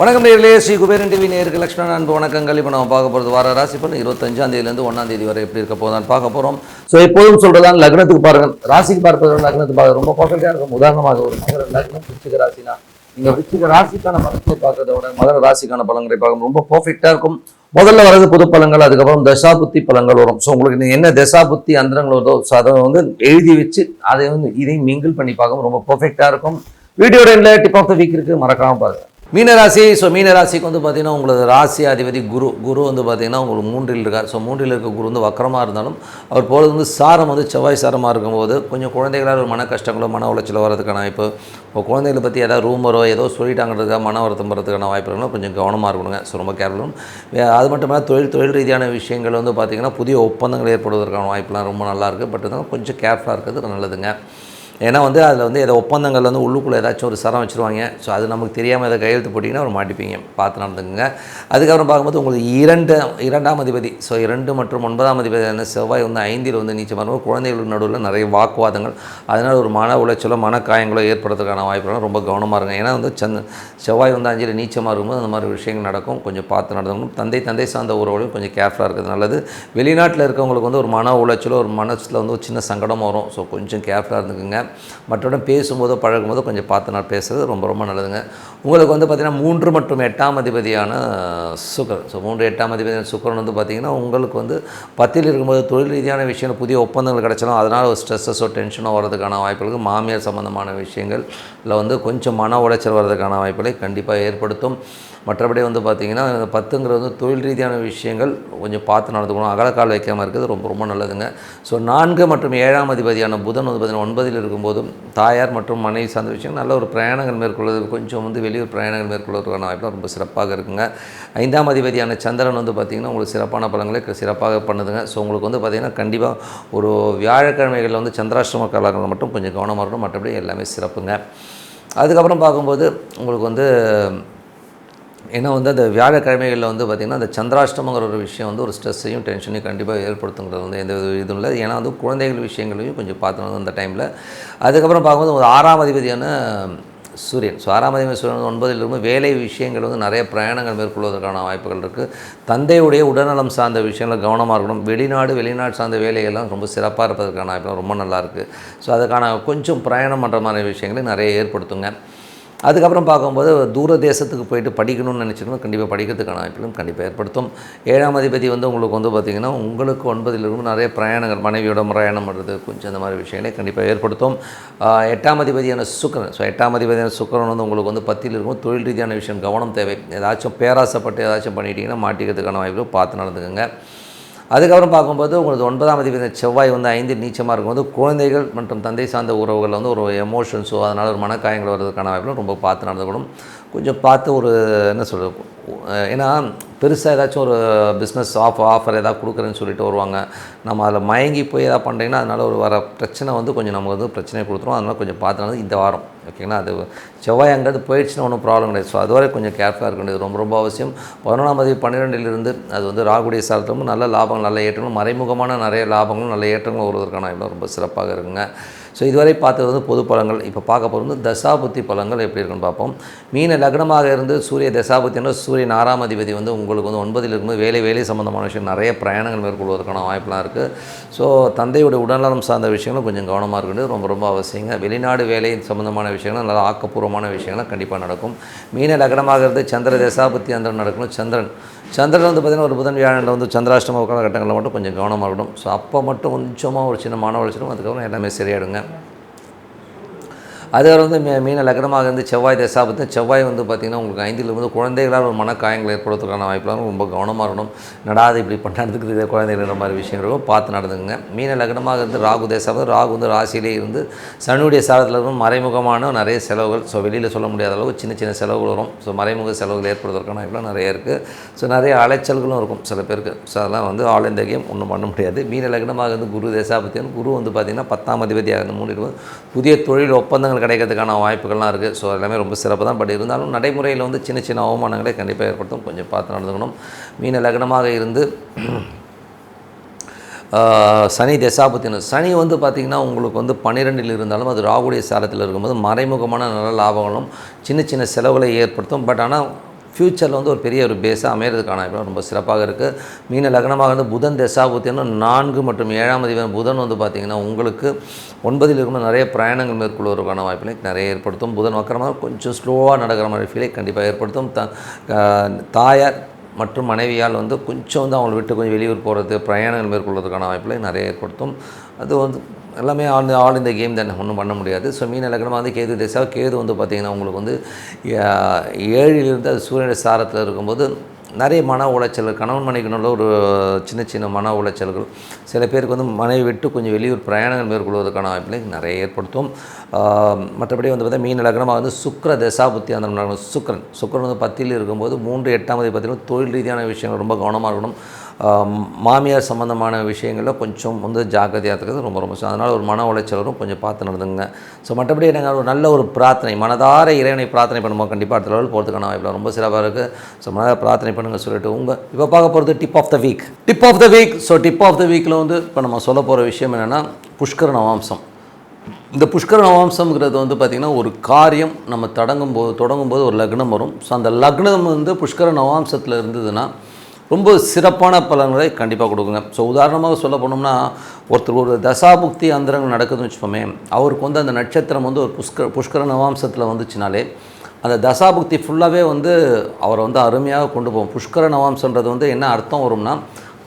வணக்கம் நேர்களே ஸ்ரீ குபேரன் டிவி நேருக்கு லக்ஷ்மணன் அன்பு வணக்கங்கள். இப்போ நம்ம பார்க்க போகிறது வார ராசி பலன். இருபத்தஞ்சாம் தேதியிலேருந்து ஒன்றாம் தேதி வரை எப்படி இருக்க போதான் பார்க்க போகிறோம் ஸோ எப்போதும் சொல்கிறதான் லக்னத்துக்கு பாருங்கள். ராசிக்கு பார்ப்பது லக்னத்துக்கு பார்க்க ரொம்ப பர்ஃபெக்டாக இருக்கும். உதாரணமாக ஒரு மகர லக்னம் விச்சிக ராசினா. நீங்கள் விச்சிக ராசிக்கான பலன்களை பார்க்கறத விட மகர ராசிக்கான பலன்களை பார்க்க ரொம்ப பர்ஃபெக்டாக இருக்கும். முதல்ல வரது புது பழங்கள் அதுக்கப்புறம் தசா புத்தி வரும். ஸோ உங்களுக்கு நீங்கள் என்ன தசா புத்தி அந்தரங்கள் வருதோ ஸோ அதை வந்து எழுதி வச்சு அதை வந்து இதையும் மிங்கிள் பண்ணி பார்க்க ரொம்ப பர்ஃபெக்டாக இருக்கும். வீடியோ ரெண்டில் டிப் ஆஃப் த வீக் இருக்கு மறக்காமல் பாருங்கள் மீனராசி ஸோ மீனராசிக்கு வந்து பார்த்தீங்கன்னா உங்களது ராசி அதிபதி குரு குரு வந்து பார்த்தீங்கன்னா உங்களுக்கு மூன்றில் இருக்கார். ஸோ மூன்றில் இருக்க குரு வந்து வக்கரமாக இருந்தாலும் அவர் போகிறது வந்து சாரம் வந்து செவ்வாய் சாரமாக இருக்கும்போது கொஞ்சம் குழந்தைகளால் ஒரு மன கஷ்டங்களோ மன உளைச்சலோ வரதுக்கான வாய்ப்பு. இப்போ குழந்தைகளை பற்றி ஏதாவது ரூமரோ ஏதோ சொல்லிட்டாங்கிறதுக்காக மன வருத்தம் வரதுக்கான வாய்ப்பு இருக்குன்னா கொஞ்சம் கவனமாக இருக்கணுங்க. ஸோ ரொம்ப கேர்ஃபுல்லும். அது மட்டும் இல்லாமல் தொழில் தொழில் ரீதியான விஷயங்கள் வந்து பார்த்திங்கன்னா புதிய ஒப்பந்தங்கள் ஏற்படுவதற்கான வாய்ப்புலாம் ரொம்ப நல்லாயிருக்கு பட் இருந்தாலும் கொஞ்சம் கேர்ஃபுல்லாக இருக்கிறது நல்லதுங்க. ஏன்னா வந்து அதில் வந்து ஏதோ ஒப்பந்தங்கள் வந்து உள்ளுக்குள்ளே ஏதாச்சும் ஒரு சரம் வச்சுருவாங்க. ஸோ அது நமக்கு தெரியாமல் எதை கையெழுத்து போட்டிங்கன்னா ஒரு மாட்டிப்பீங்க. பார்த்து நடந்துக்குங்க. அதுக்கப்புறம் பார்க்கும்போது உங்களுக்கு இரண்டு இரண்டாம் அதிபதி. ஸோ இரண்டு மற்றும் ஒன்பதாம் அதிபதியான செவ்வாய் வந்து ஐந்தில் வந்து நீச்சம் பண்ணும்போது குழந்தைகளுக்கு நடுவில் நிறைய வாக்குவாதங்கள். அதனால் ஒரு மன உளைச்சலோ மன காயங்களோ ஏற்படுறதுக்கான வாய்ப்புலாம் ரொம்ப கவனமாக இருங்க. ஏன்னா வந்து சந்த செவ்வாய் வந்து அஞ்சில் நீச்சமாக இருக்கும்போது அந்த மாதிரி விஷயங்கள் நடக்கும். கொஞ்சம் பார்த்து நடந்துக்கணும். தந்தை தந்தை சார்ந்த உறவுகளும் கொஞ்சம் கேர்ஃபுல்லாக இருக்கிறது நல்லது. வெளிநாட்டில் இருக்கவங்களுக்கு வந்து ஒரு மன உளைச்சலோ ஒரு மனசில் வந்து ஒரு சின்ன சங்கடம் வரும். ஸோ கொஞ்சம் கேர்ஃபுல்லாக இருந்துக்குங்க. மற்றவங்க பேசும்போதோ பழகும்போதோ கொஞ்சம் பார்த்து நான் பேசுகிறது ரொம்ப ரொம்ப நல்லதுங்க. உங்களுக்கு வந்து பார்த்திங்கன்னா மூன்று மற்றும் எட்டாம் அதிபதியான சுக்கரன். ஸோ மூன்று எட்டாம் அதிபதியான சுக்கரன் வந்து பார்த்திங்கன்னா உங்களுக்கு வந்து பத்தில் இருக்கும்போது தொழில் ரீதியான விஷயம் புதிய ஒப்பந்தங்கள் கிடைச்சாலும் அதனால் ஒரு ஸ்ட்ரெஸ்ஸஸோ டென்ஷனோ வரதுக்கான வாய்ப்புகளுக்கு மாமியார் சம்மந்தமான விஷயங்கள் இல்லை வந்து கொஞ்சம் மன உளைச்சல் வர்றதுக்கான வாய்ப்புகளை கண்டிப்பாக ஏற்படுத்தும். மற்றபடி வந்து பார்த்திங்கன்னா பத்துங்கிறது வந்து தொழில் ரீதியான விஷயங்கள் கொஞ்சம் பார்த்து நடந்துக்கணும். அகலக்கால் வைக்காமல் இருக்கிறது ரொம்ப ரொம்ப நல்லதுங்க. ஸோ நான்கு மற்றும் ஏழாம் அதிபதியான புதன் வந்து பார்த்திங்கன்னா ஒன்பதில் இருக்கும்போதும் தாயார் மற்றும் மனைவி சார்ந்த விஷயம் நல்ல ஒரு பிரயாணங்கள் மேற்கொள்வது கொஞ்சம் வந்து வெளியூர் பிரயாணங்கள் மேற்கொள்வதற்கான வாய்ப்பு ரொம்ப சிறப்பாக இருக்குங்க. ஐந்தாம் அதிபதியான சந்திரன் வந்து பார்த்திங்கன்னா உங்களுக்கு சிறப்பான பலங்களை சிறப்பாக பண்ணுதுங்க. ஸோ உங்களுக்கு வந்து பார்த்திங்கன்னா கண்டிப்பாக ஒரு வியாழக்கிழமைகளில் வந்து சந்திராஷ்டிரம காலங்களில் மட்டும் கொஞ்சம் கவனமாக இருக்கணும். மற்றபடி எல்லாமே சிறப்புங்க. அதுக்கப்புறம் பார்க்கும்போது உங்களுக்கு வந்து ஏன்னா வந்து அந்த வியாழக்கிழமைகளில் வந்து பார்த்திங்கன்னா அந்த சந்திராஷ்டமங்கிற ஒரு விஷயம் வந்து ஒரு ஸ்ட்ரெஸ்ஸையும் டென்ஷனையும் கண்டிப்பாக ஏற்படுத்துங்கிறது வந்து எந்த வித இதுவும் இல்லை. ஏன்னா வந்து குழந்தைகள் விஷயங்களையும் கொஞ்சம் பார்த்துக்கணும் அந்த டைமில் அதுக்கப்புறம் பார்க்கும்போது ஒரு ஆறாம் அதிபதியான சூரியன். ஸோ ஆறாம் அதிபதி சூரியன் ஒன்பதில் இருக்கும் வேலை விஷயங்கள் வந்து நிறைய பிரயாணங்கள் மேற்கொள்வதற்கான வாய்ப்புகள் இருக்குது தந்தையுடைய உடல்நலம் சார்ந்த விஷயங்கள் கவனமாக இருக்கணும். வெளிநாடு வெளிநாடு சார்ந்த வேலைகள்லாம் ரொம்ப சிறப்பாக இருப்பதற்கான வாய்ப்புகள் ரொம்ப நல்லாயிருக்கு ஸோ அதுக்கான கொஞ்சம் பிரயாணம் பண்ணுற மாதிரி விஷயங்களை நிறைய ஏற்படுத்துங்க. அதுக்கப்புறம் பார்க்கும்போது தூர தேசத்துக்கு போயிட்டு படிக்கணும்னு நினச்சிக்கணும் கண்டிப்பாக படிக்கிறதுக்கான வாய்ப்புகளும் கண்டிப்பாக ஏற்படுத்தும். ஏழாம் அதிபதி வந்து உங்களுக்கு வந்து பார்த்திங்கன்னா உங்களுக்கு ஒன்பதில் இருக்கும் நிறைய பிரயாணங்கள் மனைவியோட பிரயாணம் பண்ணுறது கொஞ்சம் அந்த மாதிரி விஷயங்களை கண்டிப்பாக ஏற்படுத்தும். எட்டாம் அதிபதியான சுக்கரன் ஸோ எட்டாம் அதிபதியான சுக்கரன் வந்து உங்களுக்கு வந்து பத்தில் இருக்கும். தொழில் ரீதியான விஷயம் கவனம் தேவை. ஏதாச்சும் பேராசைப்பட்டு ஏதாச்சும் பண்ணிட்டீங்கன்னா மாட்டிக்கிறதுக்கான வாய்ப்புகள் பார்த்து நடந்துக்கோங்க. அதுக்கப்புறம் பார்க்கும்போது உங்களுக்கு ஒன்பதாம் தேதி செவ்வாய் வந்து ஐந்து நீச்சமாக இருக்கும்போது குழந்தைகள் மற்றும் தந்தை சார்ந்த உறவுகளில் வந்து ஒரு எமோஷன்ஸோ அதனால் ஒரு மனக்காயங்கள் வர்றதுக்கான வாய்ப்புகளும் ரொம்ப பார்த்து நடந்துக்கணும். கொஞ்சம் பார்த்து ஒரு என்ன சொல்கிறது ஏன்னா பெருசாக ஏதாச்சும் ஒரு பிஸ்னஸ் ஆஃப் ஆஃபர் ஏதாவது கொடுக்குறேன்னு சொல்லிட்டு வருவாங்க. நம்ம அதில் மயங்கி போய் எதாவது பண்ணுறீங்கன்னா அதனால் ஒரு வர பிரச்சனை வந்து கொஞ்சம் நமக்கு வந்து பிரச்சனை கொடுத்துரும். அதனால் கொஞ்சம் பார்த்துனாலும் இந்த வாரம் ஓகேங்களா அது செவ்வாய் அங்கேருந்து போயிடுச்சுன்னா ஒன்றும் ப்ராப்ளம் கிடையாது. ஸோ அதுவரை கொஞ்சம் கேர்ஃபுல்லாக இருக்க வேண்டியது ரொம்ப ரொம்ப அவசியம். பதினொன்றாம் தேதி பன்னிரெண்டிலிருந்து அது வந்து ராகுடைய சாரத்திலும் நல்ல லாபங்கள் நல்ல ஏற்றங்களும் மறைமுகமான நிறைய லாபங்களும் நல்ல ஏற்றங்களும் வருவதற்கான வாய்ப்பு ரொம்ப சிறப்பாக இருக்குங்க. ஸோ இதுவரை பார்த்தது வந்து பொது பலங்கள் இப்போ பார்க்க போகிறது வந்து தசாபுத்தி பலங்கள் எப்படி இருக்குன்னு பார்ப்போம். மீன லக்னமாக இருந்து சூரிய தசாபுத்தின்னா சூரியன் ஆறாம் அதிபதி வந்து உங்களுக்கு வந்து ஒன்பதில் இருக்கும்போது வேலை வேலை சம்மந்தமான விஷயம். நிறைய பிரயாணங்கள் மேற்கொள்வதற்கான வாய்ப்புலாம் இருக்குது ஸோ தந்தையுடைய உடல்நலம் சார்ந்த விஷயங்களும் கொஞ்சம் கவனமாக இருக்கிறது ரொம்ப ரொம்ப அவசியங்க. வெளிநாடு வேலை சம்மந்தமான விஷயங்களும் நல்லா ஆக்கப்பூர்வமான விஷயங்களும் கண்டிப்பாக நடக்கும். மீன லக்னமாக இருந்து சந்திர தசாபுத்தி அந்த நடக்கணும். சந்திரன் சந்திரன் வந்து பார்த்திங்கன்னா ஒரு புதன் வியாழனில் வந்து சந்திராஷ்டம காலகட்டங்களில் மட்டும் கொஞ்சம் கவனமாக இருக்கணும் ஸோ அப்போ மட்டும் கொஞ்சமாக ஒரு சின்ன மாணவர் வச்சிடும் அதுக்கப்புறம் எல்லாமே சரியாயிடுங்க. அது வந்து மீ மீன லக்னமாக இருந்து செவ்வாய் தசாபத்து செவ்வாய் வந்து பார்த்திங்கன்னா உங்களுக்கு ஐந்தில் வந்து குழந்தைகளால் ஒரு மனக்காயங்கள் ஏற்படுவதற்கான வாய்ப்புலாம் ரொம்ப கவனமாக இருக்கணும். நடாது இப்படி பண்ணுறதுக்கு இதே குழந்தைகள் மாதிரி விஷயம் இருக்கும். பார்த்து நடந்துங்க மீன லக்னமாக இருந்து ராகு தேசாபத்து ராகு வந்து ராசியிலே இருந்து சனியுடைய சாரத்தில் இருக்கும் மறைமுகமான நிறைய செலவுகள். ஸோ வெளியில் சொல்ல முடியாத அளவுக்கு சின்ன சின்ன செலவுகள் வரும். ஸோ மறைமுக செலவுகள் ஏற்படுவதற்கான வாய்ப்புலாம் நிறைய இருக்குது ஸோ நிறைய அலைச்சல்களும் இருக்கும் சில பேருக்கு. ஸோ அதெல்லாம் வந்து ஆல் இந்த கேம் ஒன்றும் பண்ண முடியாது. மீன லக்னமாக இருந்து குரு தேசாபத்தியன் குரு வந்து பார்த்திங்கன்னா பத்தாம் அதிபதியாக இருந்து மூணு புதிய தொழில் ஒப்பந்தங்கள் கிடைக்கிறதுக்கான வாய்ப்புகள்லாம் இருக்குது. ஸோ எல்லாமே ரொம்ப சிறப்பு தான். பட் இருந்தாலும் நடைமுறையில் வந்து சின்ன சின்ன அவமானங்களை கண்டிப்பாக ஏற்படுத்தும். கொஞ்சம் பார்த்து நடந்துக்கணும். மீன லக்னமாக இருந்து சனி தசாபத்தின சனி வந்து பார்த்திங்கன்னா உங்களுக்கு வந்து பன்னிரெண்டில் இருந்தாலும் அது ராகுடைய சாரத்தில் இருக்கும்போது மறைமுகமான நல்ல லாபங்களும் சின்ன சின்ன செலவுகளை ஏற்படுத்தும். பட் ஆனால் ஃப்யூச்சரில் வந்து ஒரு பெரிய ஒரு பேஸாக அமையிறதுக்கான வாய்ப்பு ரொம்ப சிறப்பாக இருக்குது மீன லக்னமாக வந்து புதன் தசாபுத்தினா நான்கு மற்றும் ஏழாம் அதிபர் புதன் வந்து பார்த்திங்கன்னா உங்களுக்கு ஒன்பதில் இருக்கும்போது நிறைய பிரயாணங்கள் மேற்கொள்வதற்கான வாய்ப்பினை நிறைய ஏற்படுத்தும். புதன் வக்கரமாக கொஞ்சம் ஸ்லோவாக நடக்கிற மாதிரி ஃபீலை கண்டிப்பாக ஏற்படுத்தும். த தாயார் மற்றும் மனைவியால் வந்து கொஞ்சம் வந்து அவங்களை விட்டு கொஞ்சம் வெளியூர் போகிறது பிரயாணங்கள் மேற்கொள்வதற்கான வாய்ப்பில் நிறைய ஏற்படுத்தும். அது வந்து எல்லாமே ஆல் ஆல் இந்த கேம் தானே. ஒன்றும் பண்ண முடியாது. ஸோ மீன லக்னமாக வந்து கேது திசா. கேது வந்து பார்த்திங்கன்னா உங்களுக்கு வந்து ஏழிலிருந்து அது சூரியனுடைய சாரத்தில் இருக்கும்போது நிறைய மன உளைச்சல் கணவன் மனைவிக்குள்ள ஒரு சின்ன சின்ன மன உளைச்சல்கள். சில பேருக்கு வந்து மனைவி விட்டு கொஞ்சம் வெளியூர் பிரயாணங்கள் மேற்கொள்வதற்கான வாய்ப்புகளை நிறைய ஏற்படுத்தும். மற்றபடி வந்து பார்த்தா மீன லக்னமாக வந்து சுக்கர தசாபுத்தி அந்த லக்னம் சுக்கிரன். சுக்கிரன் வந்து பத்தியில் இருக்கும்போது மூன்று எட்டாம் தேதி பார்த்தீங்கன்னா தொழில் ரீதியான விஷயங்கள் ரொம்ப கவனமாக இருக்கணும். மாமியார் சம்மந்தமான விஷயங்களில் கொஞ்சம் வந்து ஜாக்கிரதையாக இருக்கிறது ரொம்ப ரொம்ப அதனால் ஒரு மன உளைச்சல் வரும் கொஞ்சம் பார்த்து நடந்துங்க ஸோ மற்றபடி எனக்கு ஒரு நல்ல ஒரு பிரார்த்தனை மனதார இறைவனை பிரார்த்தனை பண்ணும்போது கண்டிப்பாக அடுத்த லெவல் போகிறதுக்கான வாய்ப்பில் ரொம்ப சிறப்பாக இருக்குது ஸோ மனதார பிரார்த்தனை பண்ணுங்கள் சொல்லிட்டு உங்கள் இப்போ பார்க்க போகிறது tip of the week tip of the week so tip of the வீக்கில் வந்து இப்போ நம்ம சொல்ல போகிற விஷயம் என்னென்னா புஷ்கர நவாம்சம். இந்த புஷ்கர நவாம்சம்ங்கிறது வந்து பார்த்திங்கன்னா ஒரு காரியம் நம்ம தொடங்கும் போது தொடங்கும் போது ஒரு லக்னம் வரும். ஸோ அந்த லக்னம் வந்து புஷ்கர நவாம்சத்தில் இருந்ததுன்னா ரொம்ப சிறப்பான பலன்களை கண்டிப்பாக கொடுக்குங்க. ஸோ உதாரணமாக சொல்ல போனோம்னா ஒருத்தர் ஒரு தசாபுக்தி அந்தரங்கள் நடக்குதுன்னு வச்சுப்போமே அவருக்கு வந்து அந்த நட்சத்திரம் வந்து ஒரு புஷ்கர புஷ்கர நவாம்சத்தில் வந்துச்சுனாலே அந்த தசாபுக்தி ஃபுல்லாகவே வந்து அவரை வந்து அருமையாக கொண்டு போவோம் புஷ்கர நவாம்சன்றது வந்து என்ன அர்த்தம் வரும்னா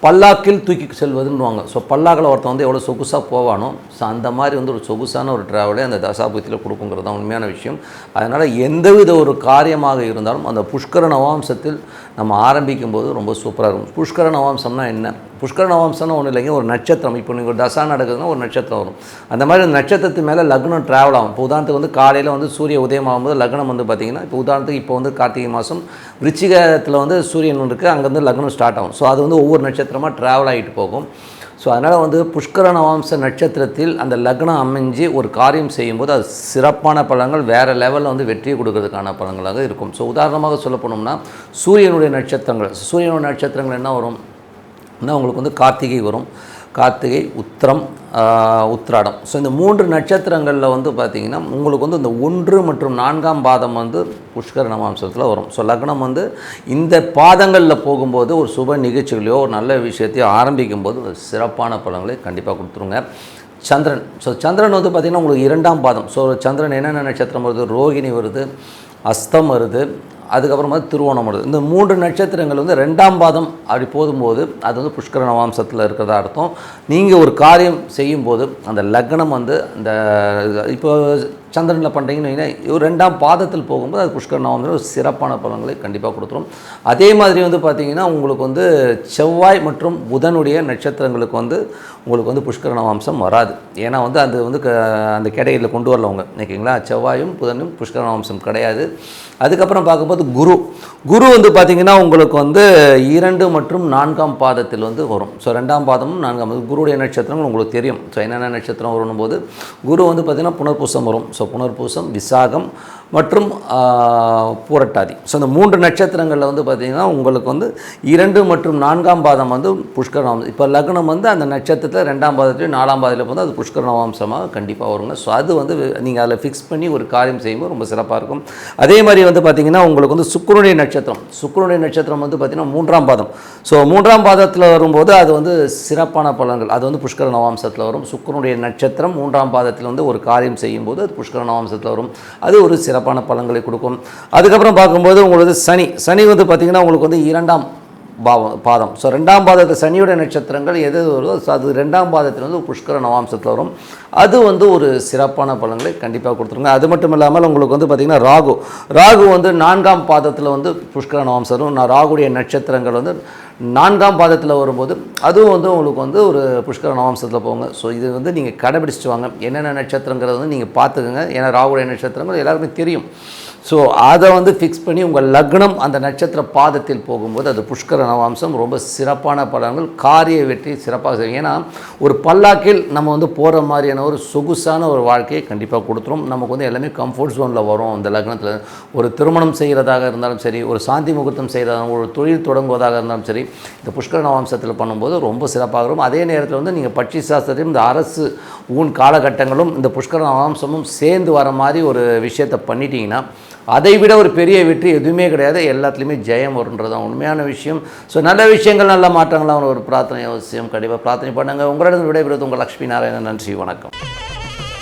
பல்லாக்கில் தூக்கி செல்வதுன்னுவாங்க. ஸோ பல்லாக்கில் ஒருத்தன் வந்து எவ்வளோ சொகுசாக போவானோ ஸோ அந்த மாதிரி வந்து ஒரு சொகுசான ஒரு ட்ராவலே அந்த தசாபுத்தியில் கொடுக்குங்கிறது தான் உண்மையான விஷயம். அதனால் எந்தவித ஒரு காரியமாக இருந்தாலும் அந்த புஷ்கர நவாம்சத்தில் நம்ம ஆரம்பிக்கும் போது ரொம்ப சூப்பராக இருக்கும். புஷ்கர நவாம்சம்னா என்ன? புஷ்கர நவாம்சம்னா ஒன்றும் இல்லைங்க ஒரு நட்சத்திரம். இப்போ நீங்கள் ஒரு தசா நடக்குதுன்னா ஒரு நட்சத்திரம் வரும். அந்த மாதிரி அந்த நட்சத்திரத்து மேலே லக்னம் ட்ராவல் ஆகும். இப்போ உதாரணத்துக்கு வந்து காலையில் வந்து சூரிய உதயம் ஆகும்போது லக்னம் வந்து பார்த்திங்கன்னா இப்போ உதாரணத்துக்கு இப்போ வந்து கார்த்திகை மாதம் விருச்சிகத்தில் வந்து சூரியன் இருக்குது அங்கேருந்து லக்னம் ஸ்டார்ட் ஆகும். ஸோ அது வந்து ஒவ்வொரு நட்சத்திரமாக ட்ராவல் ஆகிட்டு போகும். ஸோ அதனால் வந்து புஷ்கர நவாம்ச நட்சத்திரத்தில் அந்த லக்னம் அமைஞ்சு ஒரு காரியம் செய்யும்போது அது சிறப்பான பழங்கள் வேறு லெவலில் வந்து வெற்றியை கொடுக்கறதுக்கான பழங்களாக இருக்கும். ஸோ உதாரணமாக சொல்ல போனோம்னா சூரியனுடைய நட்சத்திரங்கள். சூரியனுடைய நட்சத்திரங்கள் என்ன வரும்? இன்னும் உங்களுக்கு வந்து கார்த்திகை வரும். கார்த்திகை உத்திரம் உத்திராடம். ஸோ இந்த மூன்று நட்சத்திரங்களில் வந்து பார்த்திங்கன்னா உங்களுக்கு வந்து இந்த ஒன்று மற்றும் நான்காம் பாதம் வந்து புஷ்கர நமாம்சத்தில் வரும். ஸோ லக்னம் வந்து இந்த பாதங்களில் போகும்போது ஒரு சுப நிகழ்ச்சிகளையோ ஒரு நல்ல விஷயத்தையோ ஆரம்பிக்கும் போது ஒரு சிறப்பான பலன்களை கண்டிப்பாக கொடுத்துருங்க. சந்திரன். ஸோ சந்திரன் வந்து பார்த்திங்கன்னா உங்களுக்கு இரண்டாம் பாதம். ஸோ சந்திரன் என்னென்ன நட்சத்திரம் வருது? ரோகிணி வருது. அஸ்தம் வருது அதுக்கப்புறமா திருவோணம் வருது. இந்த மூன்று நட்சத்திரங்கள் வந்து ரெண்டாம் பாதம் அப்படி போதும்போது அது வந்து புஷ்கர நவாம்சத்தில் இருக்கிறதா அர்த்தம். நீங்கள் ஒரு காரியம் செய்யும்போது அந்த லக்னம் வந்து அந்த இப்போ சந்திரனில் பண்ணுறீங்கன்னு வைங்க. ஒரு ரெண்டாம் பாதத்தில் போகும்போது அது புஷ்கர் நவம்பர் ஒரு சிறப்பான பலன்களை கண்டிப்பாக கொடுத்துரும். அதே மாதிரி வந்து பார்த்திங்கன்னா உங்களுக்கு வந்து செவ்வாய் மற்றும் புதனுடைய நட்சத்திரங்களுக்கு வந்து உங்களுக்கு வந்து புஷ்கர நவாம்சம் வராது. ஏன்னா வந்து அது வந்து க- அந்த கேட்டகரியில் கொண்டு வரல அவங்க ஓகேங்களா? செவ்வாயும் புதனும் புஷ்கர நவாம்சம் கிடையாது. அதுக்கப்புறம் பார்க்கும்போது குரு. குரு வந்து பார்த்திங்கன்னா உங்களுக்கு வந்து இரண்டு மற்றும் நான்காம் பாதத்தில் வந்து வரும். ஸோ ரெண்டாம் பாதமும் நான்காம் குருடைய நட்சத்திரங்கள் உங்களுக்கு தெரியும். ஸோ என்னென்ன நட்சத்திரம் வரும்னு போது குரு வந்து பார்த்திங்கன்னா புனர்பூசம் வரும். ஸோ புனர்பூசம் விசாகம் மற்றும் பூரட்டாதி. ஸோ இந்த மூன்று நட்சத்திரங்களில் வந்து பார்த்திங்கன்னா உங்களுக்கு வந்து இரண்டு மற்றும் நான்காம் பாதம் வந்து புஷ்கர இப்போ லக்னம் வந்து அந்த நட்சத்திரத்தில் ரெண்டாம் பாதத்துலேயும் நாலாம் பாதத்தில் வந்து அது புஷ்கர நவாம்சமாக கண்டிப்பாக வருங்க. ஸோ அது வந்து நீங்கள் அதில் ஃபிக்ஸ் பண்ணி ஒரு காரியம் செய்யும்போது ரொம்ப சிறப்பாக இருக்கும். அதே மாதிரி வந்து பார்த்திங்கன்னா உங்களுக்கு வந்து சுக்கரனுடைய நட்சத்திரம். சுக்கரனுடைய நட்சத்திரம் வந்து பார்த்திங்கன்னா மூன்றாம் பாதம். ஸோ மூன்றாம் பாதத்தில் வரும்போது அது வந்து சிறப்பான பலன்கள். அது வந்து புஷ்கர நவாம்சத்தில் வரும். சுக்கரனுடைய நட்சத்திரம் மூன்றாம் பாதத்தில் வந்து ஒரு காரியம் செய்யும்போது அது புஷ்கர நவாம்சத்தில் வரும். அது ஒரு சிறப்பு சிறப்பான பலன்களை கொடுக்கும். அதுக்கப்புறம் பார்க்கும்போது உங்களுக்கு சனி. சனி வந்து பார்த்திங்கன்னா உங்களுக்கு வந்து இரண்டாம் பாவம் பாதம். ஸோ ரெண்டாம் பாதத்தில் சனியோட நட்சத்திரங்கள் எது வருதோ அது ரெண்டாம் பாதத்தில் வந்து புஷ்கர நவாம்சத்தில் வரும். அது வந்து ஒரு சிறப்பான பலன்களை கண்டிப்பாக கொடுத்துருங்க. அது மட்டும் இல்லாமல் உங்களுக்கு வந்து பார்த்திங்கன்னா ராகு. ராகு வந்து நான்காம் பாதத்தில் வந்து புஷ்கர நவாம்சம் வரும். நான் ராகுடைய நட்சத்திரங்கள் வந்து நான்காம் பாதத்தில் வரும்போது அதுவும் வந்து உங்களுக்கு வந்து ஒரு புஷ்கர நவம்சத்தில் போங்க. ஸோ இது வந்து நீங்கள் கடைபிடிச்சிட்டு வாங்க. என்னென்ன நட்சத்திரங்கிறது வந்து நீங்கள் பார்த்துக்கோங்க. ஏன்னா ராகுடைய நட்சத்திரங்கள் எல்லாருக்குமே தெரியும். ஸோ அதை வந்து ஃபிக்ஸ் பண்ணி உங்கள் லக்னம் அந்த நட்சத்திர பாதத்தில் போகும்போது அது புஷ்கர நவாம்சம் ரொம்ப சிறப்பான பலன்கள் காரிய வெற்றி சிறப்பாக செய்யும். ஏன்னா ஒரு பல்லாக்கில் நம்ம வந்து போகிற மாதிரியான ஒரு சொகுசான ஒரு வாழ்க்கையை கண்டிப்பாக கொடுத்துரும். நமக்கு வந்து எல்லாமே கம்ஃபர்ட் ஜோனில் வரும் அந்த லக்னத்தில். ஒரு திருமணம் செய்கிறதாக இருந்தாலும் சரி ஒரு சாந்தி முகூர்த்தம் செய்கிறதாக ஒரு தொழில் தொடங்குவதாக இருந்தாலும் சரி இந்த புஷ்கர நவாம்சத்தில் பண்ணும்போது ரொம்ப சிறப்பாக இருக்கும். அதே நேரத்தில் வந்து நீங்கள் பட்சி சாஸ்திரத்தையும் இந்த அரசு ஊன் காலகட்டங்களும் இந்த புஷ்கர நவாம்சமும் சேர்ந்து வர மாதிரி ஒரு விஷயத்தை பண்ணிட்டீங்கன்னா அதை விட ஒரு பெரிய வெற்றி எதுவுமே கிடையாது. எல்லாத்துலேயுமே ஜெயம் வருன்றது தான் உண்மையான விஷயம். ஸோ நல்ல விஷயங்கள் நல்ல மாற்றங்களாக ஒரு பிரார்த்தனை அவசியம். கண்டிப்பாக பிரார்த்தனை பண்ணுங்கள் உங்களிடம் விடைபெறுவது உங்கள் லக்ஷ்மி நாராயணன். நன்றி வணக்கம்.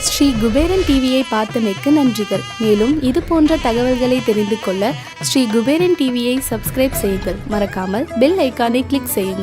ஸ்ரீ குபேரன் டிவியை பார்த்தமைக்கு நன்றிகள். மேலும் இது போன்ற தகவல்களை தெரிந்து கொள்ள ஸ்ரீ குபேரன் டிவியை சப்ஸ்கிரைப் செய்யுங்கள். மறக்காமல் பெல் ஐக்கானை கிளிக் செய்யுங்கள்.